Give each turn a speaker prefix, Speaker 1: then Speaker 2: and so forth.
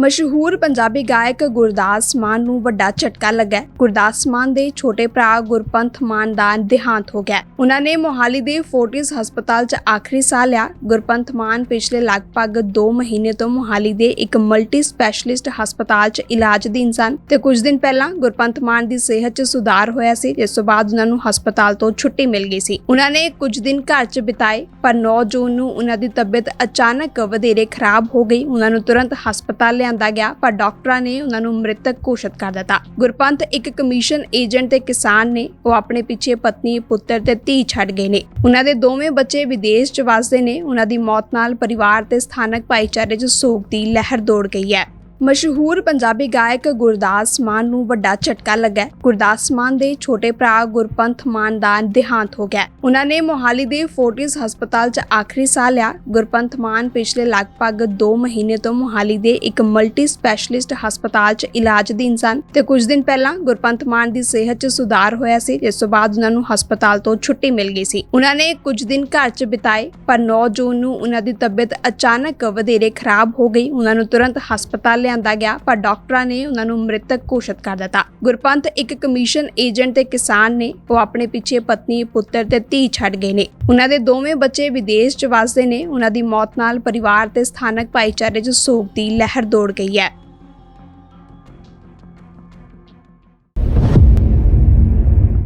Speaker 1: ਮਸ਼ਹੂਰ ਪੰਜਾਬੀ ਗਾਇਕ ਗੁਰਦਾਸ ਮਾਨ ਨੂੰ ਵੱਡਾ ਝਟਕਾ ਲੱਗਾ ਗੁਰਦਾਸ ਮਾਨ ਦੇ ਛੋਟੇ ਭਰਾ ਗੁਰਪੰਥ ਮਾਨ ਦਾ ਦੇਹਾਂਤ ਹੋ ਗਿਆ ਉਹਨਾਂ ਨੇ ਮੋਹਾਲੀ ਦੇ ਫੋਰਟਿਸ ਹਸਪਤਾਲ 'ਚ ਆਖਰੀ ਸਾਹ ਲਿਆ। ਗੁਰਪੰਥ ਮਾਨ ਪਿਛਲੇ ਲਗਭਗ 2 ਮਹੀਨੇ ਤੋਂ ਮੋਹਾਲੀ ਦੇ ਇੱਕ ਮਲਟੀ ਸਪੈਸ਼ਲਿਸਟ ਹਸਪਤਾਲ 'ਚ ਇਲਾਜ ਅਧੀਨ ਸਨ ਤੇ ਕੁਝ ਦਿਨ ਪਹਿਲਾਂ ਗੁਰਪੰਥ ਮਾਨ ਦੀ ਸਿਹਤ 'ਚ ਸੁਧਾਰ ਹੋਇਆ ਸੀ। ਜਿਸ ਤੋਂ ਬਾਅਦ ਉਹਨਾਂ ਨੂੰ ਹਸਪਤਾਲ ਤੋਂ ਛੁੱਟੀ ਮਿਲ ਗਈ ਸੀ। ਉਹਨਾਂ ਨੇ ਕੁਝ ਦਿਨ ਘਰ 'ਚ ਬਿਤਾਏ, ਪਰ 9 ਜੂਨ ਨੂੰ ਉਹਨਾਂ ਦੀ ਤਬੀਅਤ ਅਚਾਨਕ ਵਧੇਰੇ ਖਰਾਬ ਹੋ ਗਈ। ਉਹਨਾਂ ਨੂੰ ਤੁਰੰਤ ਹਸਪਤਾਲ ਲਿਆ ਲਿਆਂਦਾ ਗਿਆ, ਪਰ ਡਾਕਟਰਾਂ ਨੇ ਉਹਨਾਂ ਨੂੰ ਮ੍ਰਿਤਕ ਘੋਸ਼ਿਤ ਕਰ ਦਿੱਤਾ। ਗੁਰਪੰਥ ਇੱਕ ਕਮਿਸ਼ਨ ਏਜੰਟ ਤੇ ਕਿਸਾਨ ਨੇ, ਉਹ ਆਪਣੇ ਪਿੱਛੇ ਪਤਨੀ, ਪੁੱਤਰ ਤੇ ਧੀ ਛੱਡ ਗਏ ਨੇ। ਉਹਨਾਂ ਦੇ ਦੋਵੇਂ ਬੱਚੇ ਵਿਦੇਸ਼ 'ਚ ਵੱਸਦੇ ਨੇ। ਉਹਨਾਂ ਦੀ ਮੌਤ ਨਾਲ ਪਰਿਵਾਰ ਤੇ ਸਥਾਨਕ ਭਾਈਚਾਰੇ 'ਚ ਸੋਗ ਦੀ ਲਹਿਰ ਦੌੜ ਗਈ ਹੈ। ਮਸ਼ਹੂਰ ਪੰਜਾਬੀ ਗਾਇਕ ਗੁਰਦਾਸ ਮਾਨ ਨੂੰ ਵੱਡਾ ਝਟਕਾ ਲੱਗਾ ਗੁਰਦਾਸ ਮਾਨ ਦੇ ਛੋਟੇ ਭਰਾ ਗੁਰਪੰਥ ਮਾਨ ਦਾ ਦੇਹਾਂਤ ਹੋ ਗਿਆ। ਉਹਨਾਂ ਨੇ ਮੋਹਾਲੀ ਦੇ ਫੋਰਟਿਸ ਹਸਪਤਾਲ 'ਚ ਆਖਰੀ ਸਾਹ ਲਿਆ। ਗੁਰਪੰਥ ਮਾਨ ਪਿਛਲੇ ਲਗਭਗ 2 ਮਹੀਨੇ ਤੋਂ ਮੋਹਾਲੀ ਦੇ ਇੱਕ ਮਲਟੀ ਸਪੈਸ਼ਲਿਸਟ ਹਸਪਤਾਲ 'ਚ ਇਲਾਜ ਅਧੀਨ ਸਨ ਤੇ ਕੁਝ ਦਿਨ ਪਹਿਲਾਂ ਗੁਰਪੰਥ ਮਾਨ ਦੀ ਸਿਹਤ 'ਚ ਸੁਧਾਰ ਹੋਇਆ ਸੀ। ਜਿਸ ਤੋਂ ਬਾਅਦ ਉਹਨਾਂ ਨੂੰ ਹਸਪਤਾਲ ਤੋਂ ਛੁੱਟੀ ਮਿਲ ਗਈ ਸੀ। ਉਹਨਾਂ ਨੇ ਕੁਝ ਦਿਨ ਘਰ 'ਚ ਬਿਤਾਏ, ਪਰ 9 ਜੂਨ ਨੂੰ ਉਹਨਾਂ ਦੀ ਤਬੀਅਤ ਅਚਾਨਕ ਵਧੇਰੇ ਖਰਾਬ ਹੋ ਗਈ। ਉਹਨਾਂ ਨੂੰ ਤੁਰੰਤ ਹਸਪਤਾਲ ਲਿਆਂਦਾ ਗਿਆ, ਪਰ ਡਾਕਟਰਾਂ ਨੇ ਉਹਨਾਂ ਨੂੰ ਮ੍ਰਿਤਕ ਘੋਸ਼ਿਤ ਕਰ ਦਿੱਤਾ। ਗੁਰਪੰਥ ਇੱਕ ਕਮਿਸ਼ਨ ਏਜੰਟ ਤੇ ਕਿਸਾਨ ਨੇ, ਉਹ ਆਪਣੇ ਪਿੱਛੇ ਪਤਨੀ, ਪੁੱਤਰ ਤੇ ਧੀ ਛੱਡ ਗਏ ਨੇ। ਉਹਨਾਂ ਦੇ ਦੋਵੇਂ ਬੱਚੇ ਵਿਦੇਸ਼ 'ਚ ਵੱਸਦੇ ਨੇ। ਉਹਨਾਂ ਦੀ ਮੌਤ ਨਾਲ ਪਰਿਵਾਰ ਤੇ ਸਥਾਨਕ ਭਾਈਚਾਰੇ 'ਚ ਸੋਗ ਦੀ ਲਹਿਰ ਦੌੜ ਗਈ ਹੈ।